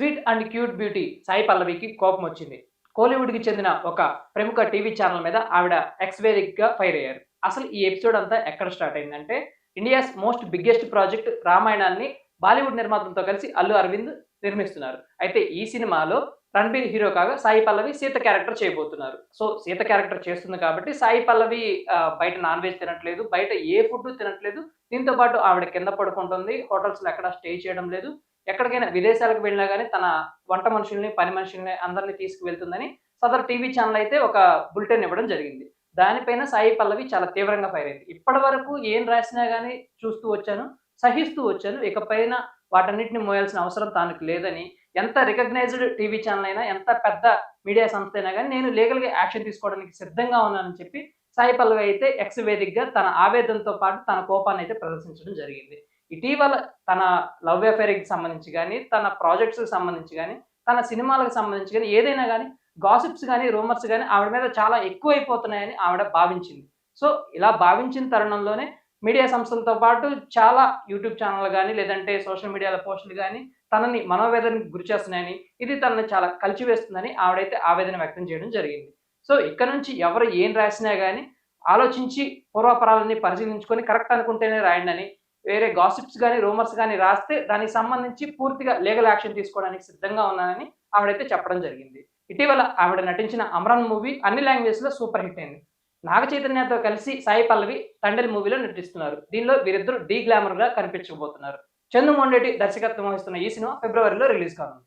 Sweet and cute beauty Sai పల్లవికి కోపం వచ్చింది. కోలీవుడ్కి చెందిన ఒక ప్రముఖ టీవీ ఛానల్ మీద ఆవిడ ఎక్స్ ఫైర్ అయ్యారు. అసలు ఈ ఎపిసోడ్ అంతా ఎక్కడ స్టార్ట్ అయిందంటే ఇండియాస్ మోస్ట్ బిగ్గెస్ట్ ప్రాజెక్ట్ రామాయణాన్ని బాలీవుడ్ నిర్మాతలతో కలిసి అల్లు అరవింద్ నిర్మిస్తున్నారు. అయితే ఈ సినిమాలో రణబీర్ హీరో కాగా సాయి పల్లవి సీత క్యారెక్టర్ చేయబోతున్నారు. సో సీత క్యారెక్టర్ చేస్తుంది కాబట్టి సాయి పల్లవి బయట నాన్ వెజ్ తినట్లేదు బయట ఏ ఫుడ్ తినట్లేదు దీంతో పాటు ఆవిడ కింద పడుకుంటుంది హోటల్స్లో ఎక్కడ స్టే చేయడం లేదు. ఎక్కడికైనా విదేశాలకు వెళ్ళినా కానీ తన వంట మనుషుల్ని పని మనుషుల్ని అందరినీ తీసుకువెళ్తుందని సదర్ టీవీ ఛానల్ అయితే ఒక బులెటిన్ ఇవ్వడం జరిగింది. దానిపైన సాయి పల్లవి చాలా తీవ్రంగా ఫైర్ అయింది. ఇప్పటి వరకు ఏం రాసినా కానీ చూస్తూ వచ్చాను సహిస్తూ వచ్చాను. ఇకపైన వాటన్నిటిని మోయాల్సిన అవసరం తనకు లేదని ఎంత రికగ్నైజ్డ్ టీవీ ఛానల్ అయినా ఎంత పెద్ద మీడియా సంస్థ అయినా కానీ నేను లీగల్గా యాక్షన్ తీసుకోవడానికి సిద్ధంగా ఉన్నానని చెప్పి సాయి పల్లవి అయితే ఎక్స్ వేదికగా తన ఆవేదనతో పాటు తన కోపాన్ని అయితే ప్రదర్శించడం జరిగింది. ఇటీవల తన లవ్ అఫేర్కి సంబంధించి కానీ తన ప్రాజెక్ట్స్కి సంబంధించి కానీ తన సినిమాలకు సంబంధించి కానీ ఏదైనా కానీ గాసిప్స్ కానీ రూమర్స్ కానీ ఆవిడ మీద చాలా ఎక్కువైపోతున్నాయని ఆవిడ భావించింది. సో ఇలా భావించిన తరుణంలోనే మీడియా సంస్థలతో పాటు చాలా యూట్యూబ్ ఛానల్ కానీ లేదంటే సోషల్ మీడియాలో పోస్టులు కానీ తనని మనోవేదనకు గురి చేస్తున్నాయని ఇది తనని చాలా కలిచివేస్తుందని ఆవిడైతే ఆవేదన వ్యక్తం చేయడం జరిగింది. సో ఇక్కడ నుంచి ఎవరు ఏం రాసినా కానీ ఆలోచించి పూర్వపరాలని పరిశీలించుకొని కరెక్ట్ అనుకుంటేనే రాయండి అని వేరే గాసిప్స్ కానీ రూమర్స్ కానీ రాస్తే దానికి సంబంధించి పూర్తిగా లీగల్ యాక్షన్ తీసుకోవడానికి సిద్ధంగా ఉన్నానని ఆవిడైతే చెప్పడం జరిగింది. ఇటీవల ఆవిడ నటించిన అమరాన్ మూవీ అన్ని లాంగ్వేజ్లో సూపర్ హిట్ అయింది. నాగ చైతన్యతో కలిసి సాయి పల్లవి తండ్రి మూవీలో నటిస్తున్నారు. దీనిలో వీరిద్దరు డీ గ్లామర్గా కనిపించబోతున్నారు. చందు మొండేటి దర్శకత్వం వహిస్తున్న ఈ సినిమా ఫిబ్రవరిలో రిలీజ్ కానుంది.